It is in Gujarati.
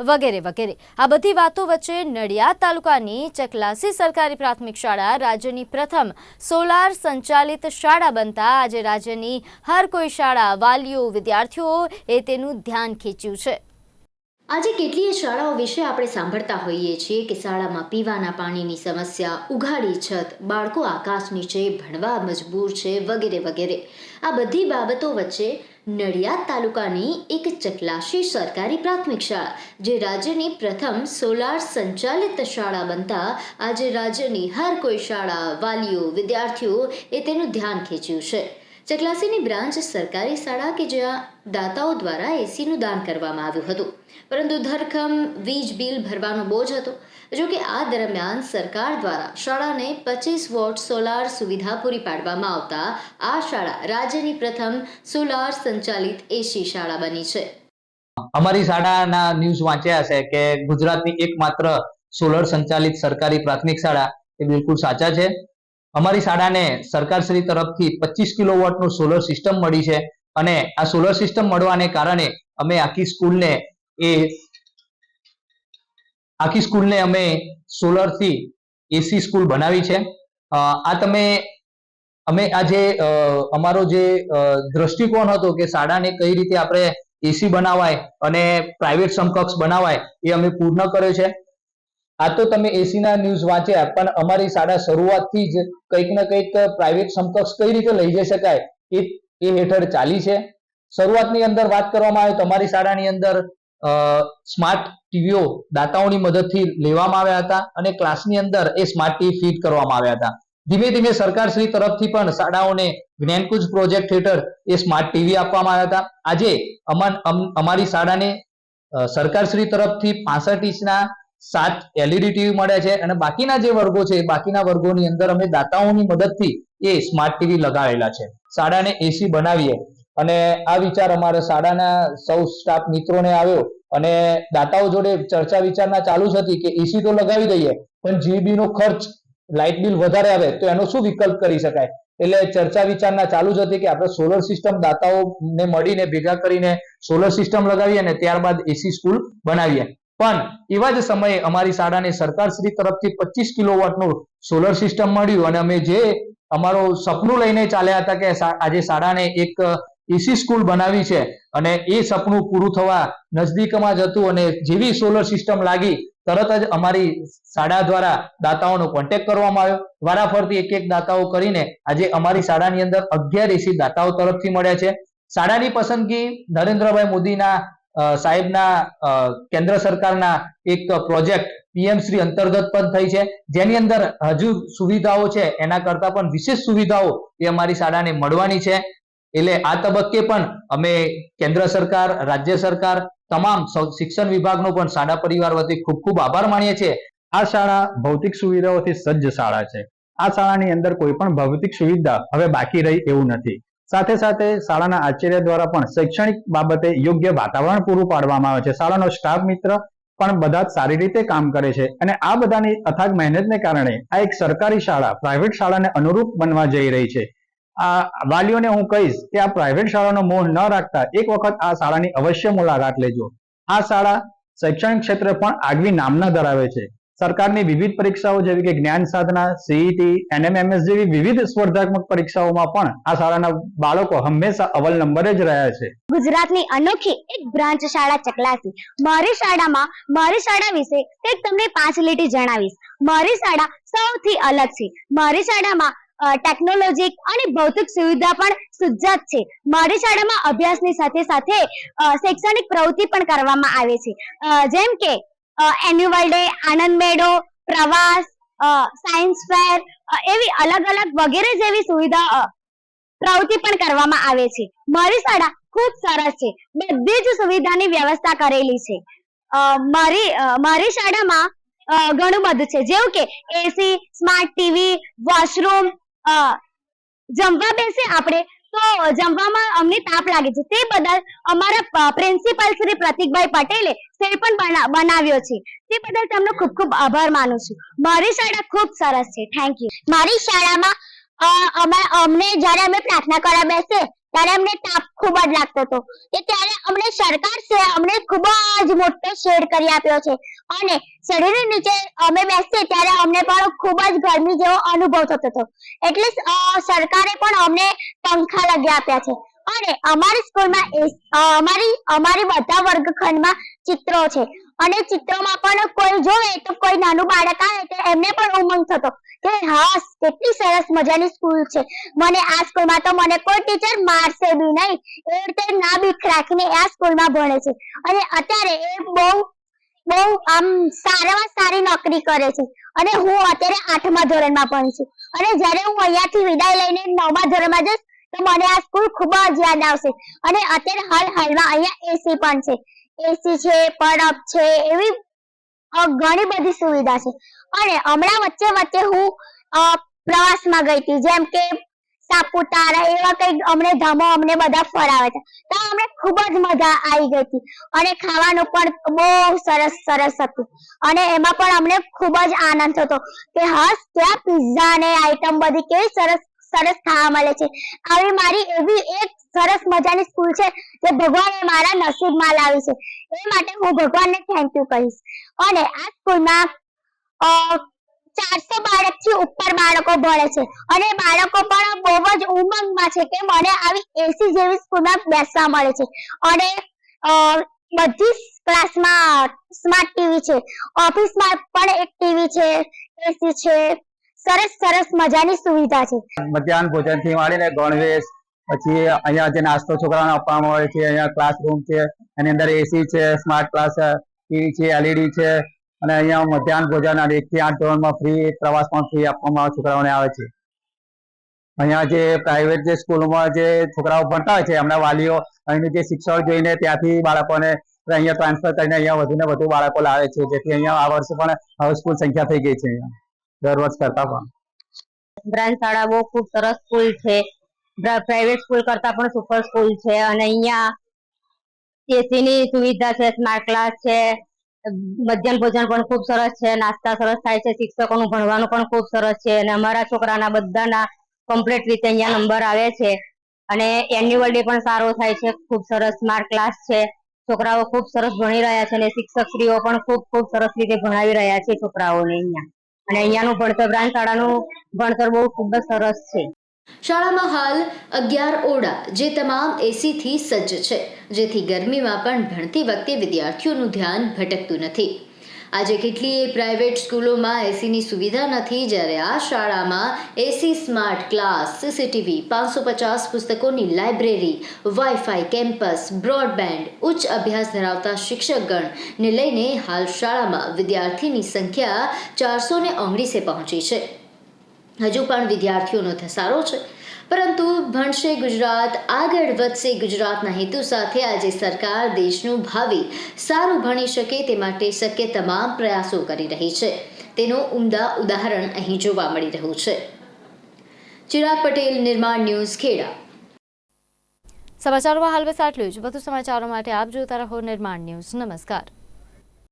વગેરે વગેરે. આ બધી વાતો વચ્ચે નડિયાદ તાલુકાની ચકલાસી સરકારી પ્રાથમિક શાળા રાજ્યની પ્રથમ સોલાર સંચાલિત શાળા બનતા આજે રાજ્યની હર કોઈ શાળા, વાલીઓ, વિદ્યાર્થીઓ એ તેનું ધ્યાન ખેંચ્યું છે. આજે કેટલીય શાળાઓ વિશે આપણે સાંભળતા હોઈએ છીએ કે શાળામાં પીવાના પાણીની સમસ્યા, ઉઘાડી છત, બાળકો આકાશ નીચે ભણવા મજબૂર છે વગેરે વગેરે. આ બધી બાબતો વચ્ચે નડિયાદ તાલુકાની એક ચકલાશી સરકારી પ્રાથમિક શાળા, જે રાજ્યની પ્રથમ સોલાર સંચાલિત શાળા બનતા આજે રાજ્યની હર કોઈ શાળા, વાલીઓ, વિદ્યાર્થીઓ એ તેનું ધ્યાન ખેંચ્યું છે. ચકલાસીની બ્રાન્ચ સરકારી શાળા કે જ્યાં દાતાઓ દ્વારા એસીનું દાન કરવામાં આવ્યું હતું. પરંતુ ધરખમ, વીજ બિલ ભરવાનો બોજ હતો. જો આ દરમિયાન સરકાર દ્વારા શાળાને પચીસ વોટ સોલાર સુવિધા પૂરી પાડવામાં આવતા આ શાળા રાજ્યની પ્રથમ સોલાર સંચાલિત એસી શાળા બની છે. અમારી શાળાના ન્યૂઝ વાંચ્યા હશે કે ગુજરાતની એકમાત્ર સોલર સંચાલિત સરકારી પ્રાથમિક શાળા એ બિલકુલ સાચા છે. અમારી શાળાને સરકારશ્રી તરફથી પચીસ કિલોવોટનું સોલર સિસ્ટમ મળી છે અને આ સોલર સિસ્ટમ મળવાને કારણે અમે આખી સ્કૂલને એ આખી સ્કૂલને અમે સોલરથી એસી સ્કૂલ બનાવી છે. આ તમે, અમે આ જે અમારો જે દ્રષ્ટિકોણ હતો કે શાળાને કઈ રીતે આપણે એસી બનાવાય અને પ્રાઇવેટ સમકક્ષ બનાવાય એ અમે પૂર્ણ કર્યો છે. આ તો તમે એસી ના ન્યૂઝ વાંચ્યા, પણ અમારી શાળા શરૂઆતથી જ કંઈક ને કંઈક પ્રાઇવેટ સમકક્ષ કઈ રીતે લઈ જઈ શકાય એ એ હેઠળ ચાલી છે. શરૂઆતની અંદર વાત કરવામાં આવે તો અમારી શાળાની અંદર સ્માર્ટ ટીવીઓ દાતાઓની મદદથી લેવામાં આવ્યા હતા અને ક્લાસની અંદર એ સ્માર્ટ ટીવી ફીટ કરવામાં આવ્યા હતા. ધીમે ધીમે સરકારશ્રી તરફથી પણ શાળાઓને જ્ઞાનકુજ પ્રોજેક્ટ હેઠળ એ સ્માર્ટ ટીવી આપવામાં આવ્યા હતા. આજે અમા- અમ- અમારી શાળાને સરકારશ્રી તરફથી પાસઠ ઇંચના સાત એલઈડી ટીવી મળ્યા છે અને બાકીના જે વર્ગો છે, બાકીના વર્ગોની અંદર અમે દાતાઓની મદદથી એ સ્માર્ટ ટીવી લગાવેલા છે. શાળાને એસી બનાવીએ. અને આ વિચાર અમારા શાળાના સૌ સ્ટાફ મિત્રોને આવ્યો અને દાતાઓ જોડે ચર્ચા વિચારના ચાલુ જ હતી કે એસી તો લગાવી દઈએ, પણ જીબી નો ખર્ચ લાઇટ બિલ વધારે આવે તો એનો શું વિકલ્પ કરી શકાય? એટલે ચર્ચા વિચારના ચાલુ જ હતી કે આપણે સોલર સિસ્ટમ દાતાઓને મળીને ભેગા કરીને સોલર સિસ્ટમ લગાવીએ અને ત્યારબાદ એસી સ્કૂલ બનાવીએ. પણ એવા જ સમયે અમારી શાળાને સરકારશ્રી તરફથી પચીસ કિલોવોટનું સોલર સિસ્ટમ મળ્યું અને અમે જે અમારો સપનું લઈને ચાલ્યા હતા કે આજે શાળાને એક એસી સ્કૂલ બનાવી છે અને એ સપનું પૂરું થવા નજદીકમાં જ હતું અને જેવી સોલર સિસ્ટમ લાગી, તરત જ અમારી શાળા દ્વારા દાતાઓનો કોન્ટેક્ટ કરવામાં આવ્યો. વારાફરતી એક એક દાતાઓ કરીને આજે અમારી શાળાની અંદર અગિયાર એસી દાતાઓ તરફથી મળ્યા છે. શાળાની પસંદગી નરેન્દ્રભાઈ મોદીના સાહેબના કેન્દ્ર સરકારના એક પ્રોજેક્ટ પીએમ શ્રી અંતર્ગત પણ થઈ છે. જેની અંદર હજુ સુવિધાઓ છે, એના કરતા પણ વિશેષ સુવિધાઓ એ અમારી શાળાને મળવાની છે. એટલે આ તબક્કે પણ અમે કેન્દ્ર સરકાર, રાજ્ય સરકાર, તમામ શિક્ષણ વિભાગનો પણ શાળા પરિવાર વતી ખૂબ ખૂબ આભાર માનીએ છીએ. આ શાળા ભૌતિક સુવિધાઓથી સજ્જ શાળા છે. આ શાળાની અંદર કોઈ પણ ભૌતિક સુવિધા હવે બાકી રહી એવું નથી. સાથે સાથે શાળાના આચાર્ય દ્વારા પણ શૈક્ષણિક બાબતે યોગ્ય વાતાવરણ પૂરું પાડવામાં આવે છે. શાળાનો સ્ટાફ મિત્ર પણ બધા સારી રીતે કામ કરે છે અને આ બધાની અથાગ મહેનતને કારણે આ એક સરકારી શાળા પ્રાઇવેટ શાળાને અનુરૂપ બનવા જઈ રહી છે. આ વાલીઓને હું કહીશ કે આ પ્રાઇવેટ શાળાનો મોહ ન રાખતા એક વખત આ શાળાની અવશ્ય મુલાકાત લેજો. આ શાળા શૈક્ષણિક ક્ષેત્રે પણ આગવી નામના ધરાવે છે. સરકારની વિવિધ પરીક્ષાઓ જેવી કે જ્ઞાન સાધના સીઈટી એનએમએમએસ જેવી વિવિધ સ્પર્ધાત્મક પરીક્ષાઓમાં પણ આ શાળાના બાળકો હંમેશા અવલ નંબરે જ રહ્યા છે. ગુજરાતની અનોખી એક બ્રાન્ચ શાળા ચકલાસી. મારી શાળામાં મારી શાળા વિશે એક તમને પાંચ લીટી જણાવીશ. મારી શાળા સૌથી અલગ છે. મારી શાળામાં ટેકનોલોજી અને ભૌતિક સુવિધા પણ સુજ્જત છે. મારી શાળામાં અભ્યાસની સાથે સાથે શૈક્ષણિક પ્રવૃત્તિ પણ કરવામાં આવે છે. જેમ કે એન્યુઅલ ડે આનંદ મેળો, પ્રવાસ સાયન્સ ફેર એવી અલગ અલગ વગેરે જેવી સુવિધા પ્રવૃત્તિ પણ કરવામાં આવે છે. મારી શાળા ખૂબ સરસ છે. બધી જ સુવિધાની વ્યવસ્થા કરેલી છે. મારી મારી શાળામાં ઘણું બધું છે. જેવું કે એસી સ્માર્ટ ટીવી વોશરૂમ જમવા બેસે આપણે તો જમવામાં અમને તાપ લાગે છે. તે બદલ અમારા પ્રિન્સિપાલ શ્રી પ્રતિકભાઈ પટેલે શેર પણ બનાવ્યો છે. તે બદલ તેમનો ખૂબ ખૂબ આભાર માનું છું. મારી શાળા ખૂબ સરસ છે. થેન્ક યુ મારી શાળામાં અમે, અમને જ્યારે અમે પ્રાર્થના કરવા બેસીએ ત્યારે અમને તાપ ખૂબ જ લાગતો હતો. કે ત્યારે અમને સરકાર અમને ખૂબ જ મોટો શેડ કરી આપ્યો છે. અને શેડની નીચે અમે બેસીએ ત્યારે અમને પણ ખૂબ જ ગરમી જેવો અનુભવ થતો હતો. એટલે સરકારે પણ અમને પંખા લગાવી આપ્યા છે. અને અમારી સ્કૂલમાં અમારી અમારી બધા વર્ગખંડમાં ચિત્રો છે. અને ચિત્રોમાં પણ કોઈ જોવે તો કોઈ નાનું બાળક આવે તો એમને પણ ઉમંગ થતો કે હા, કેટલી સરસ મજાની સ્કૂલ છે. મને આ સ્કૂલમાં તો મને કોઈ ટીચર મારશે બી નહીં. એ રીતે ના બીક રાખીને આ સ્કૂલમાં ભણે છે. અને અત્યારે એ બહુ બહુ આમ સારામાં સારી નોકરી કરે છે. અને હું અત્યારે આઠમા ધોરણમાં ભણું છું. અને જ્યારે હું અહીંયાથી વિદાય લઈને નવમા ધોરણમાં જઈશ તો મને આ સ્કૂલ ખૂબ જ યાદ આવશે. અને અત્યારે હાલ હાલમાં અહીંયા એસી પણ છે. એસી છે પડપ છે, એવી ઘણી બધી સુવિધા છે. અને હમણાં વચ્ચે વચ્ચે હું પ્રવાસમાં ગઈ હતી, જેમ કે સાપુતારા એવા કઈ અમને ધામો અમને બધા ફરાવે છે. તો અમને ખૂબ જ મજા આવી ગઈ હતી. અને ખાવાનું પણ બહુ સરસ સરસ હતું. અને એમાં પણ અમને ખૂબ જ આનંદ થતો કે હસ ત્યાં પિઝા ને આઈટમ બધી કેવી સરસ સરસ ખાવા મળે છે. આવી મારી એવી એક સરસ મજાની સ્કૂલ છે જે ભગવાને મારા નસીબમાં લાવી છે. એ માટે હું ભગવાનને થેન્ક યુ કહીશ. અને આ સ્કૂલમાં ચારસો બાળકથી ઉપર બાળકો ભણે છે. અને બાળકો પણ બહુ જ ઉમંગમાં છે કે મને આવી એસી જેવી સ્કૂલમાં બેસવા મળે છે. અને બધી ક્લાસમાં સ્માર્ટ ટીવી છે. ઓફિસમાં પણ એક ટીવી છે એસી છે. સરસ સરસ મજાની સુવિધા છે. મધ્યાહન ભોજનથી માંડીને ગણવેશ, પછી અહીંયા જે નાસ્તો છોકરાઓને આપવામાં આવે છે, અહીંયા ક્લાસરૂમ છે, એની અંદર એસી છે, સ્માર્ટ ક્લાસ ટીવી છે એલઈડી છે, અને અહીંયા મધ્યાહન ભોજન એક થી આઠ ધોરણમાં ફ્રી પ્રવાસ પણ ફ્રી આપવામાં છોકરાઓને આવે છે. અહીંયા જે પ્રાઇવેટ જે સ્કૂલોમાં જે છોકરાઓ ભણતા હોય છે, એમના વાલીઓ, અહીંની જે શિક્ષણ જોઈને ત્યાંથી બાળકોને અહીંયા ટ્રાન્સફર કરીને અહીંયા વધુ ને વધુ બાળકો લાવે છે, જેથી અહીંયા આ વર્ષે પણ હવે સ્કૂલ સંખ્યા થઈ ગઈ છે અહીંયા. દર કરતા પણ. બ્રાન્ચ શાળા બહુ ખૂબ સરસ સ્કૂલ છે. પ્રાઇવેટ સ્કૂલ કરતા પણ સુપર સ્કૂલ છે. અને અહીંયા એસી ની સુવિધા છે સ્માર્ટ ક્લાસ છે, મધ્યાહન ભોજન પણ ખૂબ સરસ છે, નાસ્તા સરસ થાય છે, શિક્ષકોનું ભણવાનું પણ ખૂબ સરસ છે. અને અમારા છોકરાના બધાના કમ્પ્લીટ રીતે અહીંયા નંબર આવે છે. અને એન્યુઅલ ડે પણ સારો થાય છે, ખૂબ સરસ સ્માર્ટ ક્લાસ છે. છોકરાઓ ખૂબ સરસ ભણી રહ્યા છે અને શિક્ષકશ્રીઓ પણ ખૂબ ખૂબ સરસ રીતે ભણાવી રહ્યા છે છોકરાઓને અહીંયા. અને અહીંયાનું ભણતર બ્રાન્ચ શાળાનું ભણતર બહુ ખૂબ જ સરસ છે. શાળામાં હાલ અગિયાર ઓરડા, જે તમામ એસીથી સજ્જ છે, જેથી ગરમીમાં પણ ભણતી વખતે વિદ્યાર્થીઓનું ધ્યાન ભટકતું નથી. આજે કેટલીય પ્રાઇવેટ સ્કૂલોમાં એસીની સુવિધા નથી, જ્યારે આ શાળામાં એસી સ્માર્ટ ક્લાસ સીસીટીવી પાંચસો પચાસ પુસ્તકોની લાઇબ્રેરી વાઈફાઈ કેમ્પસ, બ્રોડબેન્ડ, ઉચ્ચ અભ્યાસ ધરાવતા શિક્ષકગણને લઈને હાલ શાળામાં વિદ્યાર્થીની સંખ્યા ચારસો ને ઓગણીસે પહોંચી છે. હજુ પણ વિદ્યાર્થીઓનો ધસારો છે. પરંતુ ભણશે ગુજરાત, આગળ વધશે ગુજરાતના હેતુ સાથે આજે સરકાર દેશનું ભાવિ. સારું ભણી શકે તે માટે શક્ય તમામ પ્રયાસો કરી રહી છે. તેનું ઉમદા ઉદાહરણ અહીં જોવા મળી રહ્યું છે. ચિરાગ પટેલ, નિર્માણ ન્યૂઝ, ખેડા. સમાચારોમાં હાલ બસ આટલું જ. વધુ સમાચારો માટે આપ જોતા રહો નિર્માણ ન્યૂઝ. નમસ્કાર.